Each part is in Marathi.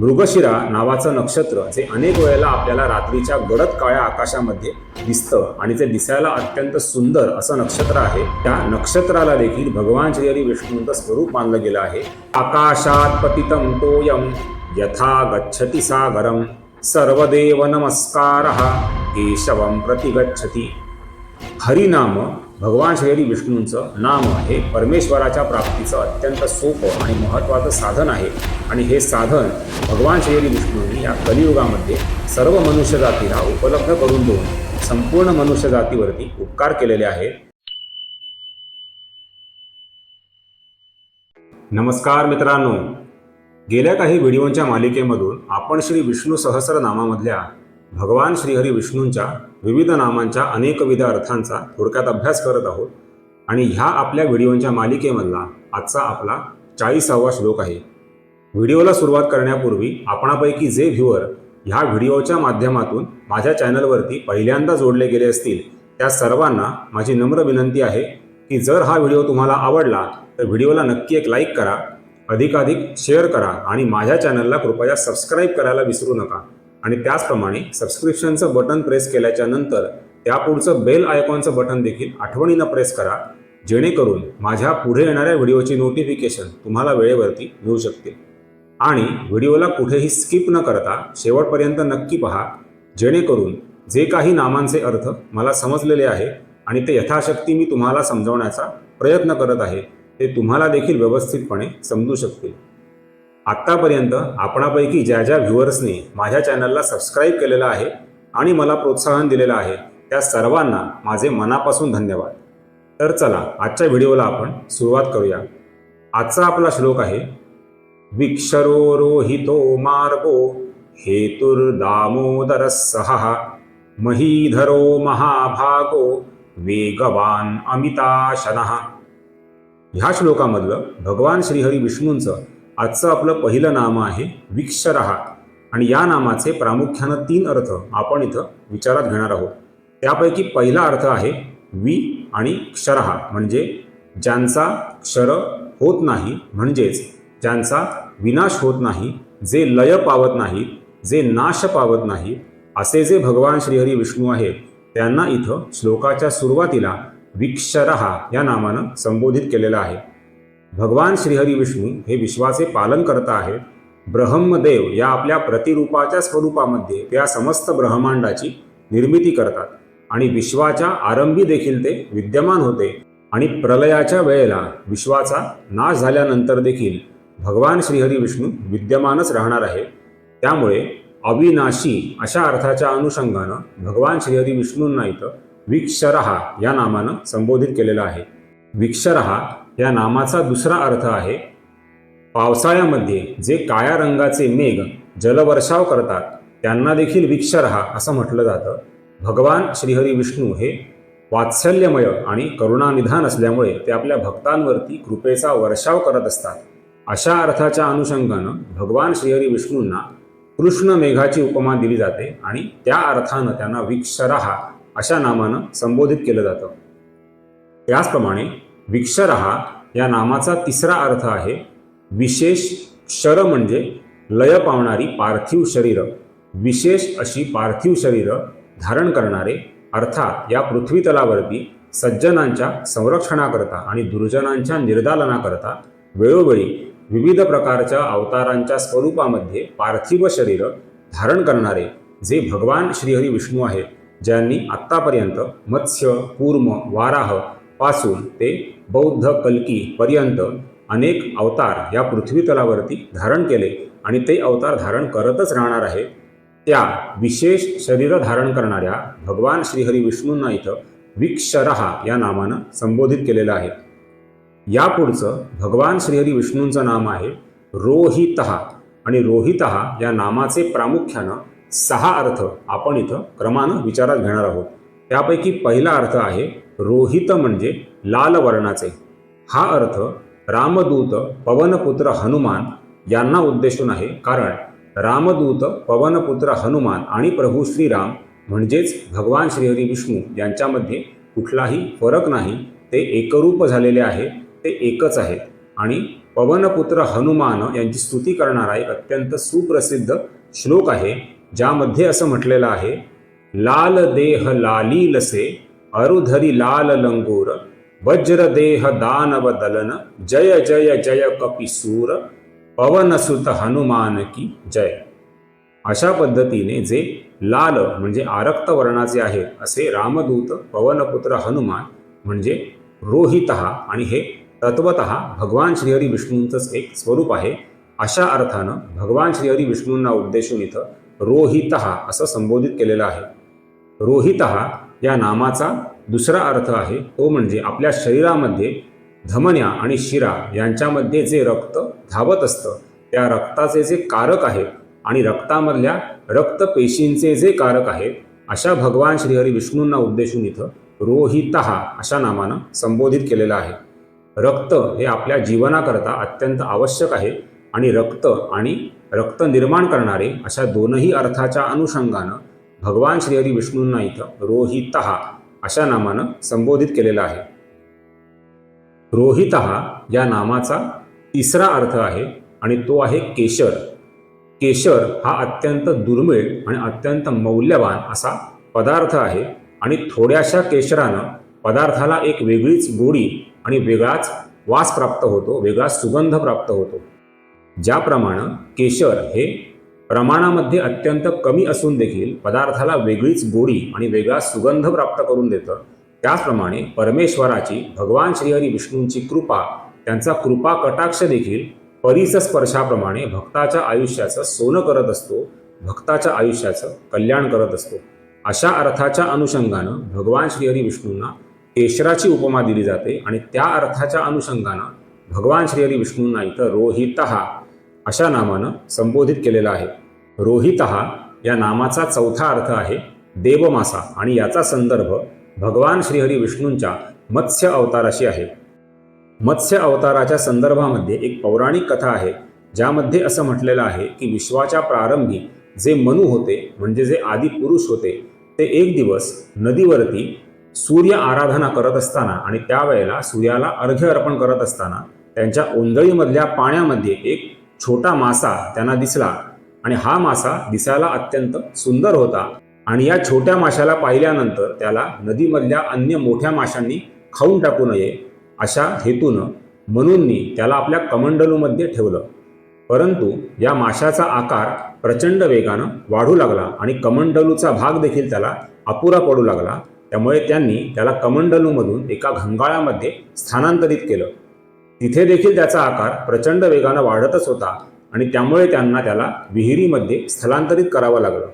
मृगशिरा नावाचं नक्षत्र जे अनेक वेळेला आपल्याला रात्रीच्या गडद काळ्या आकाशामध्ये दिसतं आणि ते दिसायला अत्यंत सुंदर असं नक्षत्र आहे. त्या नक्षत्राला देखील भगवान श्रीहरी विष्णूंचं स्वरूप मानलं गेलं आहे. आकाशात पतितं तोयम यथा गच्छति सागरम सर्वदेव नमस्कार केशवम प्रतिगच्छती। हरिनाम भगवान श्री विष्णूंचं नाम हे परमेश्वराच्या प्राप्तीचं अत्यंत सोपं आणि महत्त्वाचं साधन आहे. आणि हे साधन भगवान श्री विष्णूंनी या कलियुगामध्ये सर्व मनुष्य जातीला उपलब्ध करून देऊन संपूर्ण मनुष्य जातीवरती उपकार केलेले आहेत नमस्कार मित्रांनो. गेल्या काही व्हिडिओंच्या मालिकेमधून आपण श्री विष्णू सहस्रनामामधल्या भगवान श्रीहरी विष्णूंच्या विविध नामांच्या अनेकविध अर्थांचा थोडक्यात अभ्यास करत आहोत. आणि ह्या आपल्या व्हिडिओंच्या मालिकेमधला आजचा आपला चाळीसावा श्लोक आहे. व्हिडिओला सुरुवात करण्यापूर्वी आपणापैकी जे व्ह्युअर ह्या व्हिडिओच्या माध्यमातून माझ्या चॅनलवरती पहिल्यांदा जोडले गेले असतील त्या सर्वांना माझी नम्र विनंती आहे की जर हा व्हिडिओ तुम्हाला आवडला तर व्हिडिओला नक्की एक लाईक करा अधिकाधिक शेअर करा आणि माझ्या चॅनलला कृपया सबस्क्राईब करायला विसरू नका. आणि त्याचप्रमाणे सबस्क्रिप्शनचं बटन प्रेस केल्याच्यानंतर त्यापुढचं बेल आयकॉनचं बटन देखील आठवणीनं प्रेस करा जेणेकरून माझ्या पुढे येणाऱ्या व्हिडिओची नोटिफिकेशन तुम्हाला वेळेवरती मिळू शकतील. आणि व्हिडिओला कुठेही स्किप न करता शेवटपर्यंत नक्की पहा जेणेकरून जे काही नामांचे अर्थ मला समजलेले आहे आणि ते यथाशक्ती मी तुम्हाला समजवण्याचा प्रयत्न करत आहे ते तुम्हाला देखील व्यवस्थितपणे समजू शकतील. आत्तापर्यंत आपणापैकी ज्या ज्या व्ह्युअर्सनी माझ्या चॅनलला सबस्क्राईब केलेलं आहे आणि मला प्रोत्साहन दिलेलं आहे त्या सर्वांना माझे मनापासून धन्यवाद. तर चला आजच्या व्हिडिओला आपण सुरुवात करूया. आजचा आपला श्लोक आहे विक्षरो रोहितो मार्गो हेतुर्दामोदर सहा महीधरो महाभागो वेगवान अमिताशनः. ह्या श्लोकामधलं भगवान श्रीहरी विष्णूंचं आजचं आपलं पहिलं नाम आहे विक्षरहा. आणि या नामाचे प्रामुख्यानं तीन अर्थ आपण इथं विचारात घेणार आहोत. त्यापैकी पहिला अर्थ आहे वि आणि क्षरहा. म्हणजे ज्यांचा क्षर होत नाही म्हणजेच ज्यांचा विनाश होत नाही जे लय पावत नाही जे नाश पावत नाही असे जे भगवान श्रीहरी विष्णू आहेत त्यांना इथं श्लोकाच्या सुरुवातीला विक्षरहा या नामानं संबोधित केलेलं आहे. भगवान श्रीहरी विष्णू हे विश्वाचे पालन करता आहेत. ब्रह्मदेव या आपल्या प्रतिरूपाच्या स्वरूपामध्ये त्या समस्त ब्रह्मांडाची निर्मिती करतात. आणि विश्वाच्या आरंभी देखील ते विद्यमान होते. आणि प्रलयाच्या वेळेला विश्वाचा नाश झाल्यानंतर देखील भगवान श्रीहरी विष्णू विद्यमानच राहणार आहे त्यामुळे अविनाशी अशा अर्थाच्या अनुषंगानं भगवान श्रीहरी विष्णूंना इथं विक्षरहा या नामानं संबोधित केलेलं आहे. विक्षरहा या नामाचा दुसरा अर्थ आहे पावसाळ्यामध्ये जे काळ्या रंगाचे मेघ जलवर्षाव करतात त्यांना देखील विक्षरहा असं म्हटलं जातं. भगवान श्रीहरी विष्णू हे वात्सल्यमय आणि करुणानिधान असल्यामुळे ते आपल्या भक्तांवरती कृपेचा वर्षाव करत असतात. अशा अर्थाच्या अनुषंगानं भगवान श्रीहरी विष्णूंना कृष्ण मेघाची उपमा दिली जाते आणि त्या अर्थानं त्यांना विक्षरहा अशा नामानं संबोधित केलं जातं. त्याचप्रमाणे विक्षरहा या नामाचा तिसरा अर्थ आहे विशेष क्षर म्हणजे लय पावणारी पार्थिव शरीर. विशेष अशी पार्थिव शरीर धारण करणारे अर्थात या पृथ्वीतलावरती सज्जनांच्या संरक्षणाकरता आणि दुर्जनांच्या निर्दालनाकरता वेळोवेळी विविध प्रकारच्या अवतारांच्या स्वरूपामध्ये पार्थिव शरीर धारण करणारे जे भगवान श्रीहरी विष्णू आहेत ज्यांनी आत्तापर्यंत मत्स्य कूर्म वाराह पासून ते बौद्ध कल्की पर्यंत अनेक अवतार या पृथ्वीतलावरती धारण केले आणि ते अवतार धारण करतच राहणार आहे त्या विशेष शरीर धारण करणाऱ्या भगवान श्रीहरी विष्णूंना इथं विक्षरहा या नामानं संबोधित केलेलं आहे. यापुढचं भगवान श्रीहरी विष्णूंचं नाम आहे रोहितहा आणि रोहितहा या नामाचे प्रामुख्यानं सहा अर्थ आपण इथं क्रमानं विचारात घेणार आहोत. त्यापैकी पहिला अर्थ आहे रोहित म्हणजे लाल वर्णाचे. हा अर्थ रामदूत पवनपुत्र हनुमान यांना उद्देशून आहे. कारण रामदूत पवनपुत्र हनुमान आणि प्रभू श्रीराम म्हणजेच भगवान श्रीहरी विष्णू यांच्यामध्ये कुठलाही फरक नाही. ते एकरूप झालेले आहे. ते एकच आहेत. आणि पवनपुत्र हनुमान यांची स्तुती करणारा एक अत्यंत सुप्रसिद्ध श्लोक आहे. ज्यामध्ये असं म्हटलेलं आहे लाल देह लालीलसे अरुधरी लाल लंगूर वज्रदेह दानव दलन जय जय जय कपिसूर पवनसुत हनुमान की जय। अशा पद्धतीने जे लाल म्हणजे आरक्त वर्णाचे आहेत असे रामदूत पवनपुत्र हनुमान म्हणजे रोहित आणि हे तत्वत भगवान श्रीहरी विष्णूंचंच एक स्वरूप आहे अशा अर्थानं भगवान श्रीहरी विष्णूंना उद्देशून इथं रोहित असं संबोधित केलेलं आहे. रोहित या नामाचा दुसरा अर्थ आहे तो म्हणजे आपल्या शरीरामध्ये धमन्या आणि शिरा यांच्यामध्ये जे रक्त धावत असतं त्या रक्ताचे जे कारक आहेत आणि रक्तामधल्या रक्तपेशींचे जे कारक आहेत अशा भगवान श्रीहरी विष्णूंना उद्देशून इथं रोहिता अशा नामानं संबोधित केलेलं आहे. रक्त हे आपल्या जीवनाकरता अत्यंत आवश्यक आहे आणि रक्त आणि रक्त निर्माण करणारे अशा दोनही अर्थाच्या अनुषंगानं भगवान श्रीहरी विष्णूंना इथं रोहित अशा नामानं संबोधित केलेलं आहे. रोहित या नामाचा तिसरा अर्थ आहे आणि तो आहे केशर. केशर हा अत्यंत दुर्मिळ आणि अत्यंत मौल्यवान असा पदार्थ आहे आणि थोड्याशा केशरानं पदार्थाला एक वेगळीच गोडी आणि वेगळाच वास प्राप्त होतो वेगळा सुगंध प्राप्त होतो. ज्याप्रमाणे केशर हे प्रमाणामध्ये अत्यंत कमी असून देखील पदार्थाला वेगळीच गोडी आणि वेगळा सुगंध प्राप्त करून देतं. त्याचप्रमाणे परमेश्वराची भगवान श्रीहरी विष्णूंची कृपा त्यांचा कृपा कटाक्ष देखील परीच स्पर्शाप्रमाणे भक्ताच्या आयुष्याचं सोनं करत असतो भक्ताच्या आयुष्याचं कल्याण करत असतो. अशा अर्थाच्या अनुषंगानं भगवान श्रीहरी विष्णूंना केशराची उपमा दिली जाते आणि त्या अर्थाच्या अनुषंगानं भगवान श्रीहरी विष्णूंना इथं रोहित अशा नामानं संबोधित केलेलं आहे. रोहित या नामाचा चौथा अर्थ आहे देवमासा आणि याचा संदर्भ भगवान श्रीहरी विष्णूंच्या मत्स्य अवताराशी आहे. मत्स्य अवताराच्या संदर्भामध्ये एक पौराणिक कथा आहे ज्यामध्ये असं म्हटलेलं आहे की विश्वाच्या प्रारंभी जे मनु होते म्हणजे जे आदी पुरुष होते ते एक दिवस नदीवरती सूर्य आराधना करत असताना आणि त्यावेळेला सूर्याला अर्घ्य अर्पण करत असताना त्यांच्या ओंजळीमधल्या पाण्यामध्ये एक छोटा मासा त्यांना दिसला आणि हा मासा दिसायला अत्यंत सुंदर होता. आणि या छोट्या माशाला पाहिल्यानंतर त्याला नदीमधल्या अन्य मोठ्या माशांनी खाऊन टाकू नये अशा हेतूनं मनूंनी त्याला आपल्या कमंडलूमध्ये ठेवलं. परंतु या माशाचा आकार प्रचंड वेगानं वाढू लागला आणि कमंडलूचा भाग देखील त्याला अपुरा पडू लागला. त्यामुळे त्यांनी त्याला कमंडलूमधून एका घंगाळामध्ये स्थानांतरित केलं. तिथे देखील त्याचा आकार प्रचंड वेगानं वाढतच होता आणि त्यामुळे त्यांना त्याला विहिरीमध्ये स्थलांतरित करावं लागलं.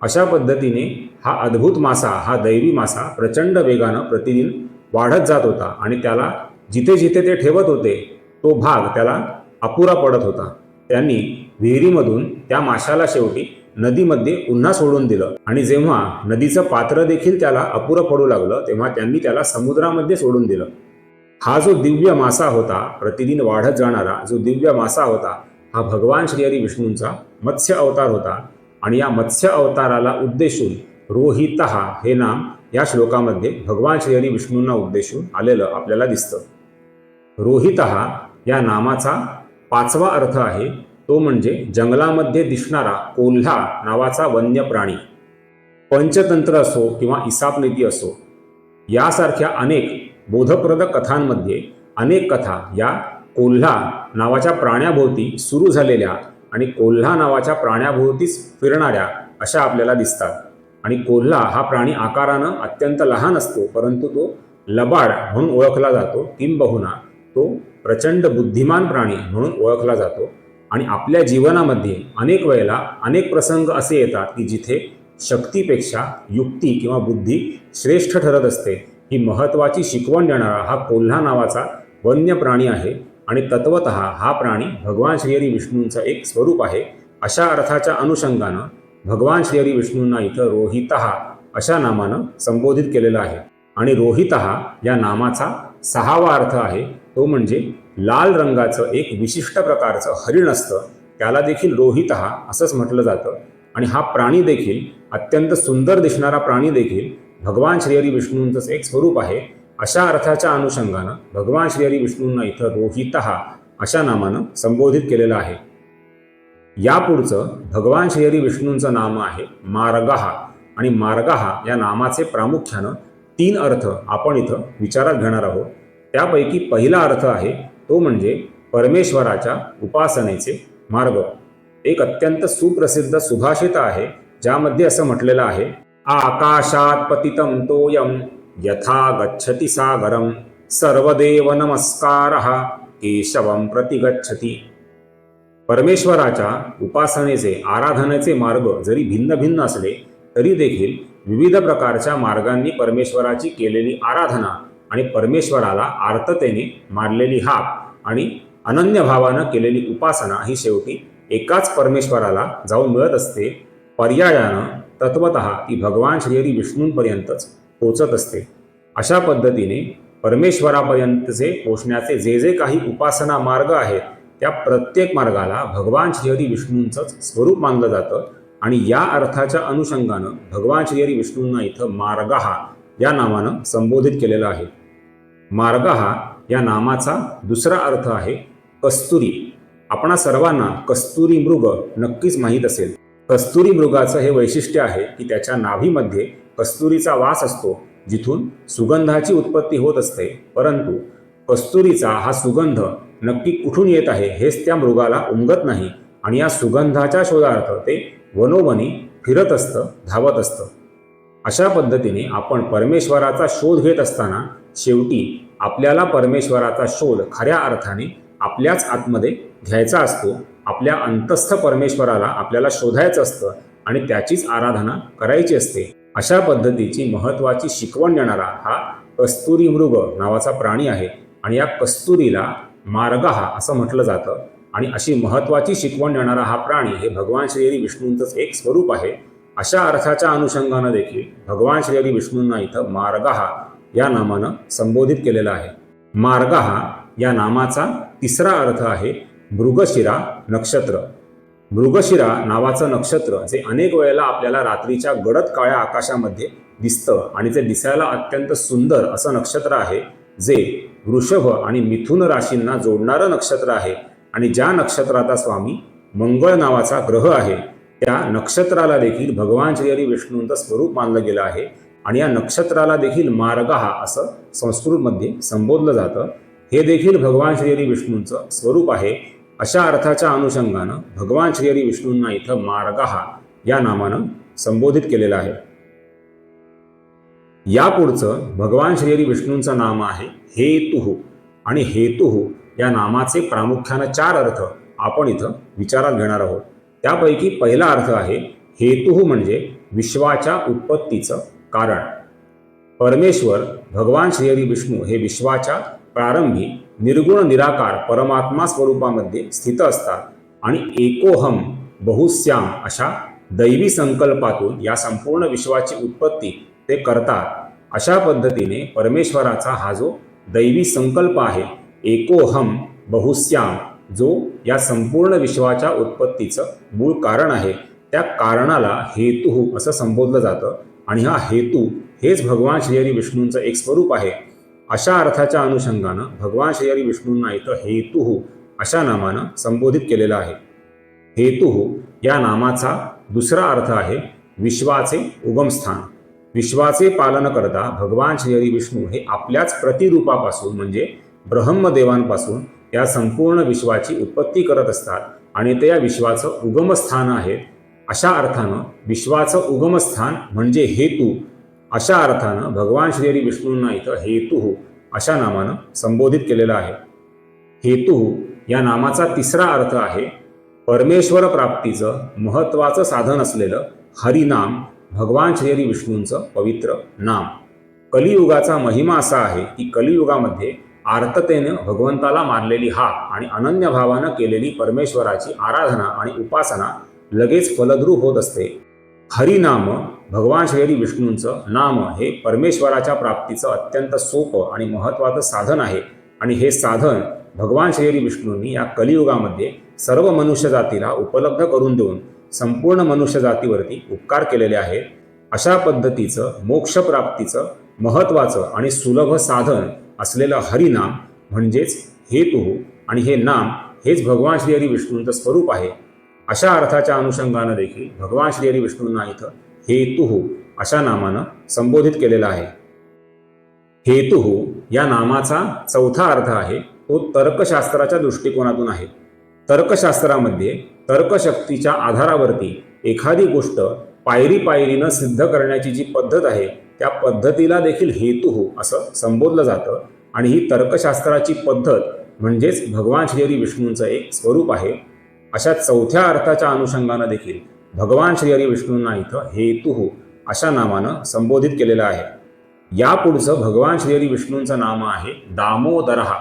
अशा पद्धतीने हा अद्भुत मासा हा दैवी मासा प्रचंड वेगानं प्रतिदिन वाढत जात होता आणि त्याला जिथे जिथे ते ठेवत होते तो भाग त्याला अपुरा पडत होता. त्यांनी विहिरीमधून त्या माशाला शेवटी नदीमध्ये पुन्हा सोडून दिलं आणि जेव्हा नदीचं पात्र देखील त्याला अपुरं पडू लागलं तेव्हा त्यांनी त्याला समुद्रामध्ये सोडून दिलं. हा जो दिव्य मासा होता प्रतिदिन वाढत जाणारा जो दिव्य मासा होता हा भगवान श्रीहरी विष्णूंचा मत्स्य अवतार होता. आणि या मत्स्य अवताराला उद्देशून रोहित हे नाम या श्लोकामध्ये भगवान श्रीहरी विष्णूंना उद्देशून आलेलं आपल्याला दिसतं. रोहित या नामाचा पाचवा अर्थ आहे तो म्हणजे जंगलामध्ये दिसणारा कोल्हा नावाचा वन्य प्राणी पंचतंत्र असो किंवा इसापनीती असो यासारख्या अनेक बोधप्रद कथांमध्ये अनेक कथा या कोल्हा नावाच्या प्राण्याभोवती सुरू झालेल्या आणि कोल्हा नावाच्या प्राण्याभोवतीच फिरणाऱ्या अशा आपल्याला दिसतात. आणि कोल्हा हा प्राणी आकारानं अत्यंत लहान असतो परंतु तो लबाड म्हणून ओळखला जातो किंबहुना तो प्रचंड बुद्धिमान प्राणी म्हणून ओळखला जातो. आणि आपल्या जीवनामध्ये अनेक वेळेला अनेक प्रसंग असे येतात की जिथे शक्तीपेक्षा युक्ती किंवा बुद्धी श्रेष्ठ ठरत असते. ही महत्त्वाची शिकवण देणारा हा कोल्हा नावाचा वन्य प्राणी आहे आणि तत्वत हा प्राणी भगवान श्रीहरी विष्णूंचं एक स्वरूप आहे. अशा अर्थाच्या अनुषंगानं भगवान श्रीहरी विष्णूंना इथं रोहित अशा नामानं संबोधित केलेलं आहे. आणि रोहित या नामाचा सहावा अर्थ आहे तो म्हणजे लाल रंगाचं एक विशिष्ट प्रकारचं हरिण असतं. त्याला देखील रोहित असंच म्हटलं जातं. आणि हा प्राणी देखील अत्यंत सुंदर दिसणारा प्राणी देखील भगवान श्रीहरी विष्णूंचंच एक स्वरूप आहे अशा अर्थाच्या अनुषंगानं भगवान श्रीहरी विष्णूंना इथं रोहित अशा नामानं संबोधित केलेलं आहे. यापुढचं भगवान श्रीहरी विष्णूंचं नाम आहे मार्गहा आणि मार्गहा या नामाचे प्रामुख्यानं तीन अर्थ आपण इथं विचारात घेणार आहोत. त्यापैकी पहिला अर्थ आहे तो म्हणजे परमेश्वराच्या उपासनेचे मार्ग. एक अत्यंत सुप्रसिद्ध सुभाषित आहे ज्यामध्ये असं म्हटलेलं आहे आकाशात पतितं तोयम यथा गच्छति सागरं। सर्वदेव केशवं प्रति गच्छति परमेश्वराच्या उपासनेचे आराधनेचे मार्ग जरी भिन्न भिन्न असले तरी देखील विविध प्रकारच्या मार्गांनी परमेश्वराची केलेली आराधना आणि परमेश्वराला आर्ततेने मारलेली हाक आणि अनन्य भावानं केलेली उपासना ही शेवटी एकाच परमेश्वराला जाऊन मिळत असते पर्यायानं तत्वत ती भगवान श्रीहरी विष्णूंपर्यंतच पोचत असते. अशा पद्धतीने परमेश्वरापर्यंतचे पोचण्याचे जे जे काही उपासना मार्ग आहेत त्या प्रत्येक मार्गाला भगवान श्रीहरी विष्णूंचंच स्वरूप मानलं जातं आणि या अर्थाच्या अनुषंगानं भगवान श्रीहरी विष्णूंना इथं मार्गहा या नावानं संबोधित केलेलं आहे. मार्गहा या नामाचा दुसरा अर्थ आहे कस्तुरी. आपणा सर्वांना कस्तुरी मृग नक्कीच माहीत असेल. कस्तुरी मृगाचं हे वैशिष्ट्य आहे की त्याच्या नाभीमध्ये कस्तुरीचा वास असतो जिथून सुगंधाची उत्पत्ती होत असते. परंतु कस्तुरीचा हा सुगंध नक्की कुठून येत आहे हेच त्या मृगाला उमगत नाही आणि या सुगंधाच्या शोधार्थ ते वनोवनी फिरत असतं धावत असतं. अशा पद्धतीने आपण परमेश्वराचा शोध घेत असताना शेवटी आपल्याला परमेश्वराचा शोध खऱ्या अर्थाने आपल्याच आतमध्ये घ्यायचा असतो आपल्या अंतस्थ परमेश्वराला आपल्याला शोधायचं असतं आणि त्याचीच आराधना करायची असते. अशा पद्धतीची महत्त्वाची शिकवण देणारा हा कस्तुरी मृग नावाचा प्राणी आहे आणि या कस्तुरीला मार्गहा असं म्हटलं जातं. आणि अशी महत्त्वाची शिकवण देणारा हा प्राणी हे भगवान श्रीहरी विष्णूंचंच एक स्वरूप आहे. अशा अर्थाच्या अनुषंगानं देखील भगवान श्रीहरी विष्णूंना इथं मार्गहा या नामानं संबोधित केलेलं आहे. मार्गहा या नामाचा तिसरा अर्थ आहे. मृगशिरा नक्षत्र. मृगशिरा नावाचं नक्षत्र जे अनेक वेळेला आपल्याला रात्रीच्या गडद काळ्या आकाशामध्ये दिसतं आणि ते दिसायला अत्यंत सुंदर असं नक्षत्र आहे जे वृषभ आणि मिथुन राशींना जोडणारं नक्षत्र आहे. आणि ज्या नक्षत्राचा स्वामी मंगळ नावाचा ग्रह आहे त्या नक्षत्राला देखील भगवान श्रीहरी विष्णूंचं स्वरूप मानलं गेलं आहे. आणि या नक्षत्राला देखील मार्गहा असं संस्कृतमध्ये संबोधलं जातं. हे देखील भगवान श्रीहरी विष्णूंचं स्वरूप आहे. अशा अर्थाच्या अनुषंगानं भगवान श्रीहरी विष्णूंना इथं मार्गहा या नामानं संबोधित केलेलं आहे. यापुढचं भगवान श्रीहरी विष्णूंचं नाम आहे हेतुः आणि हेतुः या नामाचे प्रामुख्यानं चार अर्थ आपण इथं विचारात घेणार आहोत. त्यापैकी पहिला अर्थ आहे हेतुहू म्हणजे विश्वाच्या उत्पत्तीचं कारण. परमेश्वर भगवान श्रीहरी विष्णू हे विश्वाच्या प्रारंभी निर्गुण निराकार परमात्मा स्वरूपामध्ये स्थित असतात आणि एकोहम बहुश्याम अशा दैवी संकल्पातून या संपूर्ण विश्वाची उत्पत्ती ते करतात. अशा पद्धतीने परमेश्वराचा हा जो दैवी संकल्प आहे एकोहम बहुश्याम जो या संपूर्ण विश्वाच्या उत्पत्तीचं मूळ कारण आहे त्या कारणाला हेतू असं संबोधलं जातं. आणि हा हेतू हेच भगवान श्रीहरी विष्णूंचं एक स्वरूप आहे. अशा अर्थाच्या अनुषंगानं भगवान श्रीहरी विष्णूंना इथं हेतुहू अशा नामानं संबोधित केलेलं आहे. हेतुहू या नामाचा दुसरा अर्थ आहे विश्वाचे उगमस्थान विश्वाचे पालन करता भगवान श्रीहरी विष्णू हे आपल्याच प्रतिरूपापासून म्हणजे ब्रह्मदेवांपासून या संपूर्ण विश्वाची उत्पत्ती करत असतात आणि ते या विश्वाचं उगमस्थान आहे अशा अर्थानं विश्वाचं उगमस्थान म्हणजे हेतू. अशा अर्थानं भगवान श्रीहरी विष्णूंना इथं हेतुः अशा नामानं संबोधित केलेलं आहे. हेतू या नामाचा तिसरा अर्थ आहे परमेश्वर प्राप्तीचं महत्त्वाचं साधन असलेलं हरिनाम भगवान श्रीहरी विष्णूंचं पवित्र नाम. कलियुगाचा महिमा असा आहे की कलियुगामध्ये आर्ततेनं भगवंताला मारलेली हाक आणि अनन्य भावानं केलेली परमेश्वराची आराधना आणि उपासना लगेच फलद्रूप होत असते. हरिनाम भगवान श्रीहरी विष्णूंचं नाम हे परमेश्वराच्या प्राप्तीचं अत्यंत सोपं आणि महत्त्वाचं साधन आहे. आणि हे साधन भगवान श्रीहरी विष्णूंनी या कलियुगामध्ये सर्व मनुष्य जातीला उपलब्ध करून देऊन संपूर्ण मनुष्य जातीवरती उपकार केलेले आहेत. अशा पद्धतीचं मोक्षप्राप्तीचं महत्त्वाचं आणि सुलभ साधन असलेलं हरिनाम म्हणजेच हेतू आणि हे नाम हेच भगवान श्रीहरी विष्णूंचं स्वरूप आहे. अशा अर्थाच्या अनुषंगानं देखील भगवान श्रीहरी विष्णूंना इथं हेतुः अशा नामानं संबोधित केलेलं आहे. हेतुः या नामाचा चौथा अर्थ आहे तो तर्कशास्त्राच्या दृष्टिकोनातून आहे. तर्कशास्त्रामध्ये तर्कशक्तीच्या आधारावरती एखादी गोष्ट पायरी पायरीनं सिद्ध करण्याची जी पद्धत आहे त्या पद्धतीला देखील हेतुः असं संबोधलं जातं आणि ही तर्कशास्त्राची पद्धत म्हणजेच भगवान श्रीहरी विष्णूंचं एक स्वरूप आहे. अशा चौथ्या अर्थाच्या अनुषंगानं देखील भगवान श्रीहरी विष्णूंना इथं हेतू अशा नामानं संबोधित केलेलं आहे. यापुढचं भगवान श्रीहरी विष्णूंचं नाम आहे दामोदरहा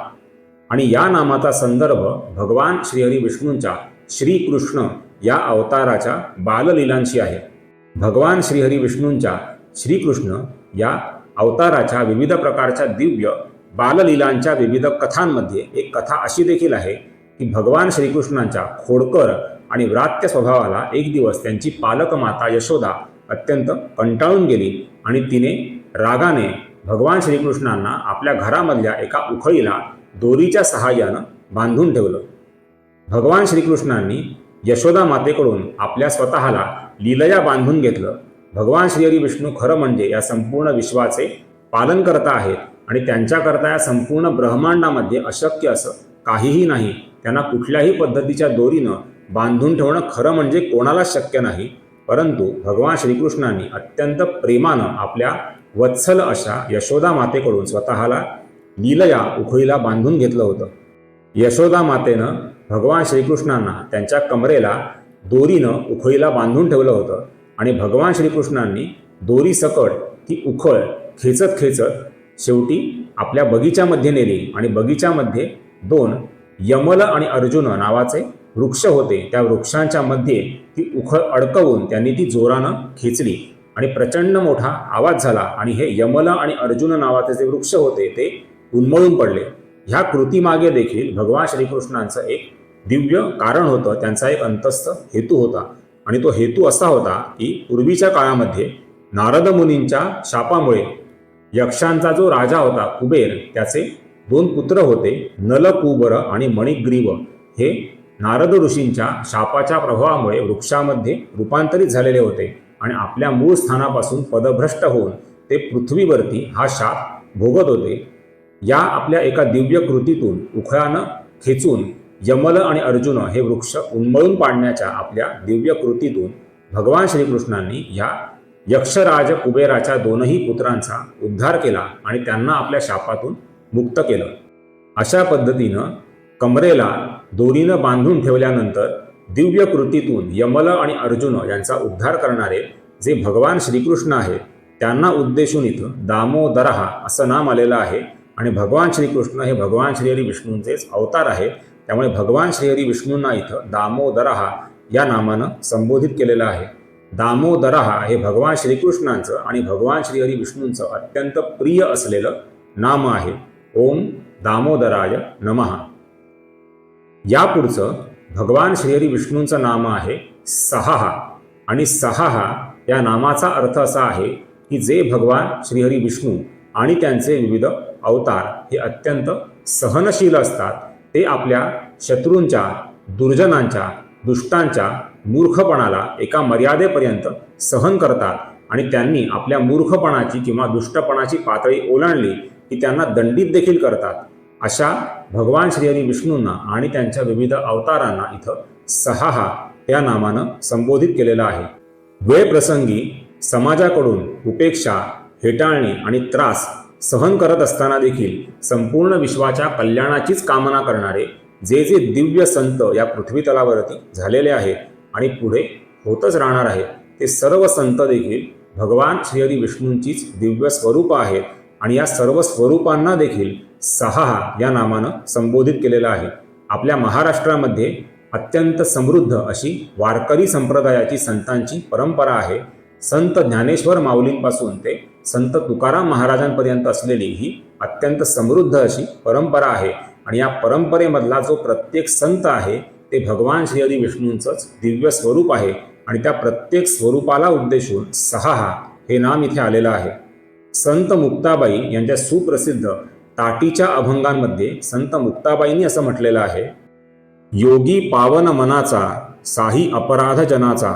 आणि या नामाचा संदर्भ भगवान श्रीहरी विष्णूंच्या श्रीकृष्ण या अवताराच्या बाललीलांशी आहे. भगवान श्रीहरी विष्णूंच्या श्रीकृष्ण या अवताराच्या विविध प्रकारच्या दिव्य बाललीलांच्या विविध कथांमध्ये एक कथा अशी देखील आहे की भगवान श्रीकृष्णांच्या खोडकर आणि व्रात्य स्वभावाला एक दिवस त्यांची पालक माता यशोदा अत्यंत कंटाळून गेली आणि तिने रागाने भगवान श्रीकृष्णांना आपल्या घरामधल्या एका उखळीला दोरीच्या सहाय्यानं बांधून ठेवलं. भगवान श्रीकृष्णांनी यशोदा मातेकडून आपल्या स्वतःला लीलया बांधून घेतलं. भगवान श्रीहरी विष्णू खरं म्हणजे या संपूर्ण विश्वाचे पालनकर्ता आहेत आणि त्यांच्याकरता या संपूर्ण ब्रह्मांडामध्ये अशक्य असं काहीही नाही. त्यांना कुठल्याही पद्धतीच्या दोरीनं बांधून ठेवणं खरं म्हणजे कोणालाच शक्य नाही परंतु भगवान श्रीकृष्णांनी अत्यंत प्रेमानं आपल्या वत्सल अशा यशोदा मातेकडून स्वतःला लीलया उखळीला बांधून घेतलं होतं. यशोदा मातेनं भगवान श्रीकृष्णांना त्यांच्या कमरेला दोरीनं उखळीला बांधून ठेवलं होतं आणि भगवान श्रीकृष्णांनी दोरी सकट ती उखळ खेचत खेचत शेवटी आपल्या बगीच्यामध्ये नेली आणि बगीच्यामध्ये दोन यमल आणि अर्जुन नावाचे वृक्ष होते त्या वृक्षांच्या मध्ये ती उखळ अडकवून त्यांनी ती जोरानं खेचली आणि प्रचंड मोठा आवाज झाला आणि हे यमल आणि अर्जुन नावाचे जे वृक्ष होते ते उन्मळून पडले. ह्या कृतीमागे देखील भगवान श्रीकृष्णांचं एक दिव्य कारण होतं त्यांचा एक अंतस्थ हेतू होता. आणि तो हेतू असा होता की पूर्वीच्या काळामध्ये नारद मुनींच्या शापामुळे यक्षांचा जो राजा होता कुबेर त्याचे दोन पुत्र होते नलकुबर आणि मणिग्रीव. हे नारद ऋषींच्या शापाच्या प्रभावामुळे वृक्षामध्ये रूपांतरित झालेले होते आणि आपल्या मूळ स्थानापासून पदभ्रष्ट होऊन ते पृथ्वीवरती हा शाप भोगत होते. या आपल्या एका दिव्य कृतीतून उखळानं खेचून यमल आणि अर्जुन हे वृक्ष उन्मळून पाडण्याच्या आपल्या दिव्य कृतीतून भगवान श्रीकृष्णांनी या यक्षराज कुबेराच्या दोनही पुत्रांचा उद्धार केला आणि त्यांना आपल्या शापातून मुक्त केलं. अशा पद्धतीनं कमरेला दोरीनं बांधून ठेवल्यानंतर दिव्य कृतीतून यमल आणि अर्जुन यांचा उद्धार करणारे जे भगवान श्रीकृष्ण आहेत त्यांना उद्देशून इथं दामोदरहा असं नाम आलेलं आहे आणि भगवान श्रीकृष्ण हे भगवान श्रीहरी विष्णूंचेच अवतार आहे. त्यामुळे भगवान श्रीहरी विष्णूंना इथं दामोदरहा या नामानं संबोधित केलेलं आहे. दामोदरहा हे भगवान श्रीकृष्णांचं आणि भगवान श्रीहरी विष्णूंचं अत्यंत प्रिय असलेलं नाम आहे. ओम दामोदराय नमहा यापुढचं भगवान श्रीहरी विष्णूंचं नाम आहे सहाहा आणि सहाहा या नामाचा अर्थ असा आहे की जे भगवान श्रीहरी विष्णू आणि त्यांचे विविध अवतार हे अत्यंत सहनशील असतात ते आपल्या शत्रूंच्या दुर्जनांच्या दुष्टांच्या मूर्खपणाला एका मर्यादेपर्यंत सहन करतात आणि त्यांनी आपल्या मूर्खपणाची किंवा दुष्टपणाची पातळी ओलांडली की त्यांना दंडित देखील करतात. अशा भगवान श्रीहरी विष्णूंना आणि त्यांच्या विविध अवतारांना इथं सहाहा या नामानं संबोधित केलेलं आहे. वेळप्रसंगी समाजाकडून उपेक्षा हेटाळणी आणि त्रास सहन करत असताना देखील संपूर्ण विश्वाच्या कल्याणाचीच कामना करणारे जे जे दिव्य संत या पृथ्वी तलावरती झालेले आहेत आणि पुढे होतच राहणार आहेत ते सर्व संत देखील भगवान श्रीहरी विष्णूंचीच दिव्य स्वरूप आहेत आणि या सर्व स्वरूपांना देखील सहा या नामानं संबोधित केलेलं आहे. आपल्या महाराष्ट्रामध्ये अत्यंत समृद्ध अशी वारकरी संप्रदायाची संतांची परंपरा आहे. संत ज्ञानेश्वर माऊलींपासून ते संत तुकाराम महाराजांपर्यंत असलेली ही अत्यंत समृद्ध अशी परंपरा आहे. आणि या परंपरेमधला जो प्रत्येक संत आहे ते भगवान श्रीहरी विष्णूंचंच दिव्य स्वरूप आहे. आणि त्या प्रत्येक स्वरूपाला उद्देशून सहा हे नाम इथे आलेलं आहे. संत मुक्ताबाई यांच्या सुप्रसिद्ध ताटीच्या अभंगांमध्ये संत मुक्ताबाईंनी असं म्हटलेलं आहे योगी पावन मनाचा साही अपराध जनाचा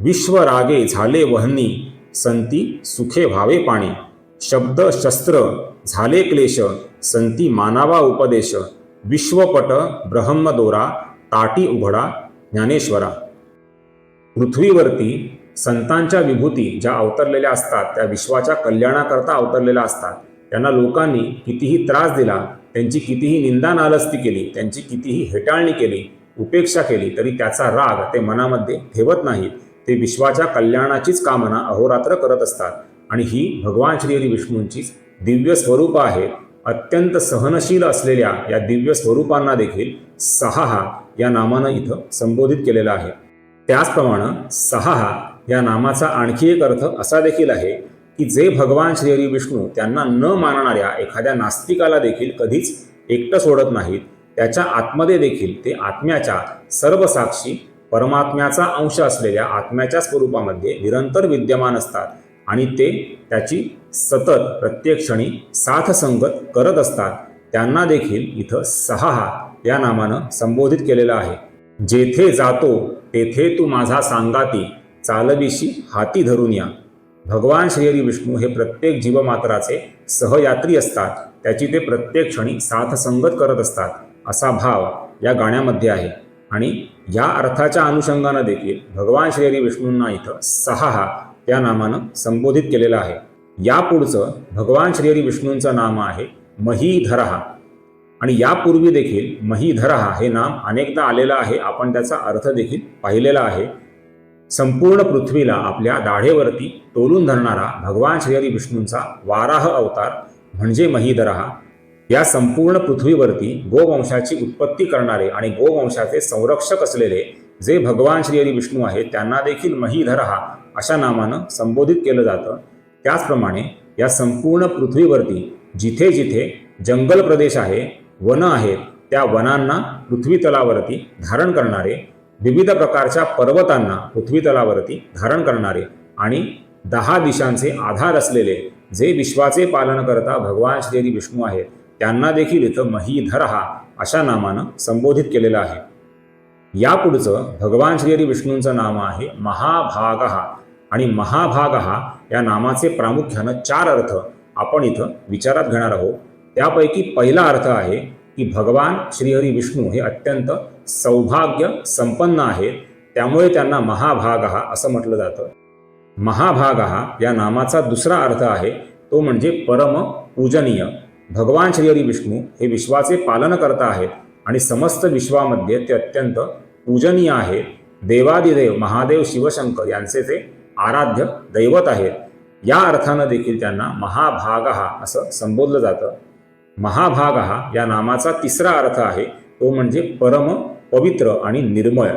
विश्वरागे झाले वहनी संती सुखे व्हावे पाणी शब्द शस्त्र झाले क्लेश संती मानावा उपदेश विश्वपट ब्रह्मदोरा ताटी उघडा ज्ञानेश्वरा. पृथ्वीवरती संतांच्या विभूती ज्या अवतरलेल्या असतात त्या विश्वाच्या कल्याणाकरता अवतरलेल्या असतात. त्यांना लोकांनी कितीही त्रास दिला त्यांची कितीही निंदा नालस्ती केली त्यांची कितीही हेटाळणी केली उपेक्षा केली तरी त्याचा राग ते मनामध्ये ठेवत नाहीत. ते विश्वाच्या कल्याणाचीच कामना अहोरात्र करत असतात. आणि ही भगवान श्रीहरी विष्णूंचीच दिव्य स्वरूप आहे. अत्यंत सहनशील असलेल्या या दिव्य स्वरूपांना देखील सहा या नामानं इथं संबोधित केलेलं आहे. त्याचप्रमाणे सहा या नामाचा आणखी एक अर्थ असा देखील आहे की जे भगवान श्रीहरी विष्णू त्यांना न मानणाऱ्या एखाद्या नास्तिकाला देखील कधीच एकटं सोडत नाहीत त्याच्या आतमध्ये देखील ते आत्म्याच्या सर्वसाक्षी परमात्म्याचा अंश असलेल्या आत्म्याच्या स्वरूपामध्ये निरंतर विद्यमान असतात आणि ते त्याची सतत प्रत्येक क्षणी साथसंगत करत असतात. त्यांना देखील इथं सहा या नामानं संबोधित केलेलं आहे. जेथे जातो तेथे तू माझा सांगाती चालविशी हाती धरून या. भगवान श्रीहरी विष्णू हे प्रत्येक जीवमात्राचे सहयात्री असतात. त्याची ते प्रत्येक क्षणी साथसंगत करत असतात. असा भाव या गाण्यामध्ये आहे. आणि या अर्थाच्या अनुषंगानं देखील भगवान श्रीहरी विष्णूंना इथं सहा त्या नामानं संबोधित केलेलं आहे. यापुढचं भगवान श्रीहरी विष्णूंचं नाम आहे महीधरहा आणि यापूर्वी देखील महीधरहा हे नाम अनेकदा आलेलं आहे. आपण त्याचा अर्थ देखील पाहिलेला आहे. संपूर्ण पृथ्वीला आपल्या दाढेवरती तोलून धरणारा भगवान श्रीहरी विष्णूंचा वाराह अवतार म्हणजे महीधरहा या संपूर्ण पृथ्वीवरती गोवंशाची उत्पत्ती करणारे आणि गोवंशाचे संरक्षक असलेले जे भगवान श्रीहरी विष्णू आहेत त्यांना देखील महीधरहा अशा नामानं संबोधित केलं जातं. त्याचप्रमाणे या संपूर्ण पृथ्वीवरती जिथे जिथे जंगल प्रदेश आहे वनं आहेत त्या वनांना पृथ्वीतलावरती धारण करणारे विविध प्रकारच्या पर्वतांना पृथ्वीतलावरती धारण करणारे आणि दहा दिशांचे आधार असलेले जे विश्वाचे पालन करता भगवान श्रीहरी विष्णू आहेत त्यांना देखील इथं महीधरहा अशा नामानं संबोधित केलेलं आहे. यापुढचं भगवान श्रीहरी विष्णूंचं नाम आहे महाभागहा आणि महाभागहा या नामाचे प्रामुख्यानं चार अर्थ आपण इथं विचारात घेणार आहोत. त्यापैकी पहिला अर्थ आहे की भगवान श्रीहरी विष्णू हे अत्यंत सौभाग्य संपन्न आहेत त्यामुळे त्यांना महाभागहा असं म्हटलं जातं. महाभागहा या नामाचा दुसरा अर्थ आहे तो म्हणजे परम पूजनीय. भगवान श्रीहरी विष्णू हे विश्वाचे पालन करता आहेत आणि समस्त विश्वामध्ये ते अत्यंत पूजनीय आहेत देवादिदेव महादेव शिवशंकर यांचे ते आराध्य दैवत आहेत. या अर्थानं देखील त्यांना महाभागहा असं संबोधलं जातं. महाभाग हा या नामाचा तिसरा अर्थ आहे तो म्हणजे परम पवित्र आणि निर्मळ.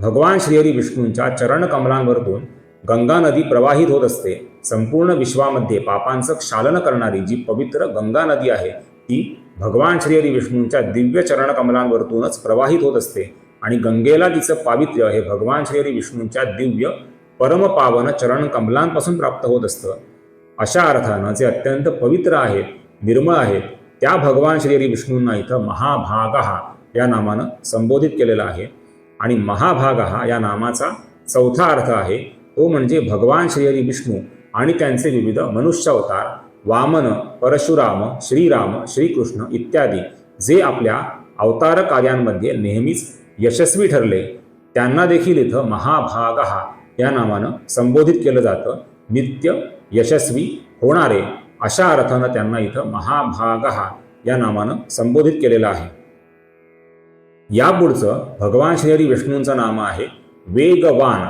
भगवान श्रीहरी विष्णूंच्या चरणकमलांवरतून गंगा नदी प्रवाहित होत असते. संपूर्ण विश्वामध्ये पापांचं क्षालन करणारी जी पवित्र गंगा नदी आहे ती भगवान श्रीहरी विष्णूंच्या दिव्य चरणकमलांवरतूनच प्रवाहित होत असते. आणि गंगेला तिचं पावित्र्य हे भगवान श्रीहरी विष्णूंच्या दिव्य परमपावन चरणकमलांपासून प्राप्त होत असतं. अशा अर्थानं जे अत्यंत पवित्र आहेत निर्मळ आहेत त्या भगवान श्रीहरी विष्णूंना इथं महाभागहा या नामानं संबोधित केलेलं आहे. आणि महाभाग हा या नामाचा चौथा अर्थ आहे तो म्हणजे भगवान श्रीहरी विष्णू आणि त्यांचे विविध मनुष्यावतार वामन परशुराम श्रीराम श्रीकृष्ण इत्यादी जे आपल्या अवतार कार्यांमध्ये नेहमीच यशस्वी ठरले त्यांना देखील इथं महाभागहा या नामानं संबोधित केलं जातं. नित्य यशस्वी होणारे अशा अर्थानं त्यांना इथं महाभागहा या नामानं संबोधित केलेलं आहे. यापुढचं भगवान श्रीहरी विष्णूंचं नाम आहे वेगवान.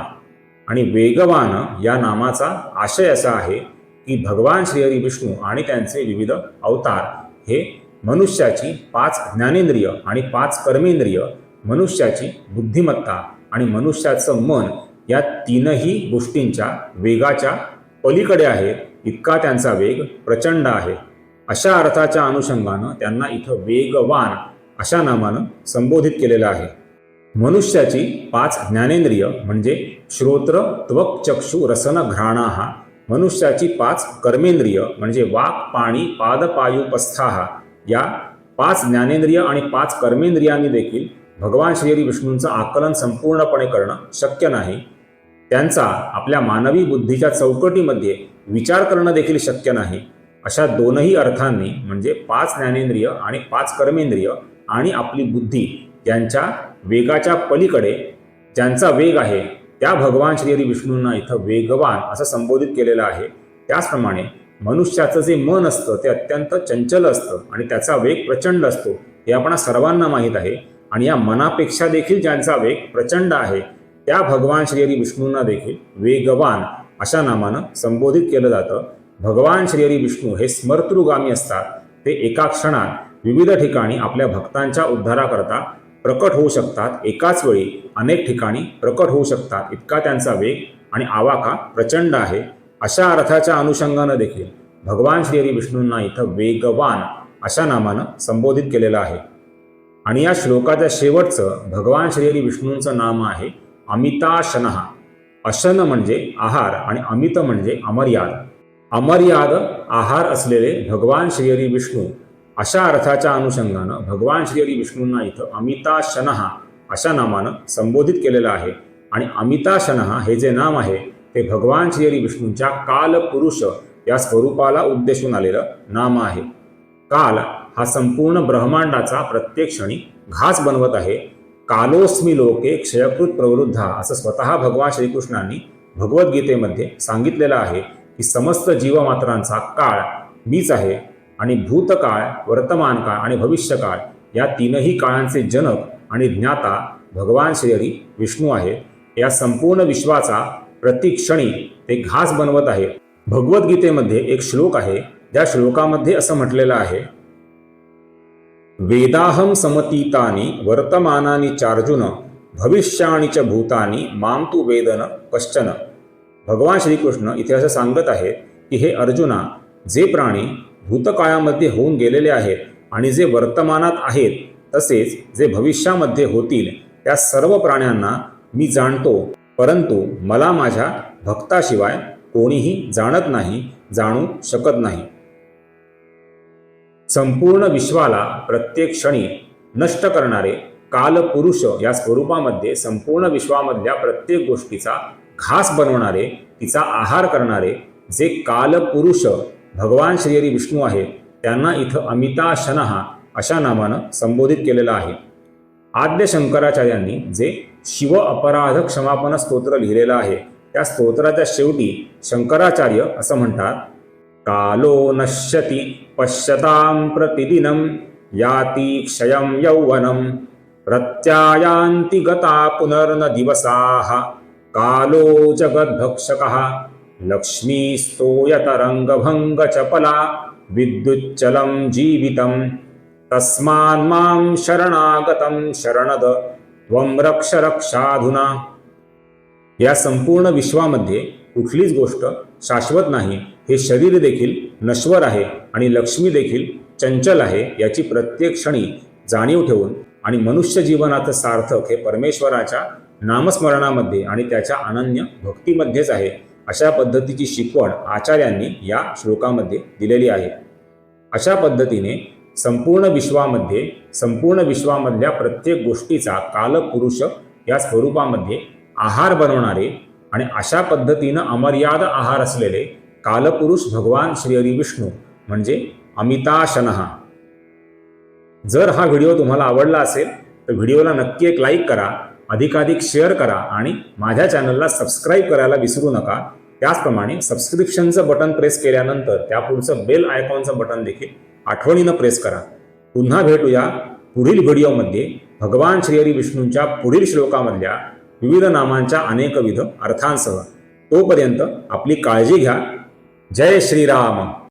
आणि वेगवान या नामाचा आशय असा आहे की भगवान श्रीहरी विष्णू आणि त्यांचे विविध अवतार हे मनुष्याची पाच ज्ञानेंद्रिय आणि पाच कर्मेंद्रिय मनुष्याची बुद्धिमत्ता आणि मनुष्याचं मन या तीनही गोष्टींच्या वेगाच्या पलीकडे आहेत इतका त्यांचा वेग प्रचंड आहे. अशा अर्थाच्या अनुषंगानं त्यांना इथं वेगवान अशा नामानं संबोधित केलेलं आहे. मनुष्याची पाच ज्ञानेंद्रिय म्हणजे श्रोत्र त्वक चक्षु रसन घ्राणाहा मनुष्याची पाच कर्मेंद्रिय म्हणजे वाक पाणी पादपायुपस्थाहा या पाच ज्ञानेंद्रिय आणि पाच कर्मेंद्रियांनी देखील भगवान श्रीहरी विष्णूंचं आकलन संपूर्णपणे करणं शक्य नाही. त्यांचा आपल्या मानवी बुद्धीच्या चौकटीमध्ये विचार करणं देखील शक्य नाही. अशा दोनही अर्थांनी म्हणजे पाच ज्ञानेंद्रिय आणि पाच कर्मेंद्रिय आणि आपली बुद्धी यांच्या वेगाच्या पलीकडे ज्यांचा वेग आहे त्या भगवान श्रीहरी विष्णूंना इथं वेगवान असं संबोधित केलेलं आहे. त्याचप्रमाणे मनुष्याचं जे मन असतं ते अत्यंत चंचल असतं आणि त्याचा वेग प्रचंड असतो हे आपण सर्वांना माहीत आहे. आणि या मनापेक्षा देखील ज्यांचा वेग प्रचंड आहे त्या भगवान श्रीहरी विष्णूंना देखील वेगवान अशा नामानं संबोधित केलं जातं. भगवान श्रीहरी विष्णू हे स्मर्तृगामी असतात. ते एका क्षणात विविध ठिकाणी आपल्या भक्तांच्या उद्धाराकरता प्रकट होऊ शकतात. एकाच वेळी अनेक ठिकाणी प्रकट होऊ शकतात. इतका त्यांचा वेग आणि आवाका प्रचंड आहे. अशा अर्थाच्या अनुषंगानं देखील भगवान श्रीहरी विष्णूंना इथं वेगवान अशा नामानं संबोधित केलेलं आहे. आणि या श्लोकाच्या शेवटचं भगवान श्रीहरी विष्णूंचं नाम आहे अमिताशनहा अशन म्हणजे आहार आणि अमित म्हणजे अमर्याद. अमर्याद आहार असलेले भगवान श्रीहरी विष्णू अशा अर्थाच्या अनुषंगानं भगवान श्रीहरी विष्णूंना इथं अमिताशनहा अशा नामानं संबोधित केलेलं आहे. आणि अमिताशनहा हे जे नाम आहे ते भगवान श्रीहरी विष्णूंच्या कालपुरुष या स्वरूपाला उद्देशून आलेलं नाम आहे. काल हा संपूर्ण ब्रह्मांडाचा प्रत्येक क्षणी घास बनवत आहे. कालोस्मी लोके क्षयकृत प्रवृद्धा असं स्वतः भगवान श्रीकृष्णांनी भगवद्गीतेमध्ये सांगितलेलं आहे की समस्त जीवमात्रांचा काळ मीच आहे. आणि भूतकाळ वर्तमान काळ आणि भविष्यकाळ या तीनही काळांचे जनक आणि ज्ञाता भगवान श्रीहरी विष्णू आहेत. या संपूर्ण विश्वाचा प्रतिक्षणी ते घास बनवत आहे भगवद्गीतेमध्ये एक श्लोक आहे. त्या श्लोकामध्ये असं म्हटलेलं आहे. वेदाहम समतीतानी वर्तमानानि चार्जुन भविष्याणी च भूतानी माम तू वेदन कश्चन. भगवान श्रीकृष्ण इथे असं सांगत आहेत की हे अर्जुना जे प्राणी भूतकाळामध्ये होऊन गेलेले आहेत आणि जे वर्तमानात आहेत तसेच जे भविष्यामध्ये होतील त्या सर्व प्राण्यांना मी जाणतो. परंतु मला माझ्या भक्ताशिवाय कोणीही जाणत नाही जाणू शकत नाही. संपूर्ण विश्वाला प्रत्येक क्षणी नष्ट करणारे कालपुरुष या स्वरूपामध्ये संपूर्ण विश्वामधल्या प्रत्येक गोष्टीचा घास बनवणारे तिचा आहार करणारे जे कालपुरुष भगवान श्रीहरी विष्णू आहेत त्यांना इथं अमिता शनहा अशा नामानं संबोधित केलेलं आहे. आद्य शंकराचार्यांनी जे शिव अपराध क्षमापन स्तोत्र लिहिलेलं आहे त्या स्तोत्राच्या शेवटी शंकराचार्य असं म्हणतात कालो नश्यति पश्यतां प्रतिदिनं याती क्षयं यौवनं प्रत्यायांती गता पुनर्न दिवसा कालो जगद्भक्षक लक्ष्मीस्तोयतरङ्गभङ्गचपला विद्युच्चलं जीवितं। तस्मान्मां शरणागतं शरणद त्वं रक्ष रक्षाधुना। या संपूर्ण विश्वामध्ये कुठलीच गोष्ट शाश्वत नाही हे शरीर देखील नश्वर आहे आणि लक्ष्मी देखील चंचल आहे याची प्रत्येक क्षणी जाणीव ठेवून आणि मनुष्य जीवनाचं सार्थक हे परमेश्वराच्या नामस्मरणामध्ये आणि त्याच्या अनन्य भक्तीमध्येच आहे. अशा पद्धतीची शिकवण आचार्यांनी या श्लोकामध्ये दिलेली आहे. अशा पद्धतीने संपूर्ण विश्वामध्ये संपूर्ण विश्वामधल्या प्रत्येक गोष्टीचा कालपुरुष या स्वरूपामध्ये आहार बनवणारे आणि अशा पद्धतीनं अमर्याद आहार असलेले कालपुरुष भगवान श्रीहरी विष्णू म्हणजे अमिताशनहा जर हा व्हिडिओ तुम्हाला आवडला असेल तर व्हिडिओला नक्की एक लाईक करा अधिकाधिक शेअर करा आणि माझ्या चॅनलला सबस्क्राईब करायला विसरू नका. त्याचप्रमाणे सबस्क्रिप्शनचं बटन प्रेस केल्यानंतर त्यापुढचं बेल आयकॉनचं बटन देखील आठवणीनं प्रेस करा. पुन्हा भेटूया पुढील व्हिडिओमध्ये. भगवान श्रीहरी विष्णूंच्या पुढील श्लोकामधल्या विविध नामांच्या अनेकविध अर्थांसह. तोपर्यंत आपली काळजी घ्या. जय श्रीराम.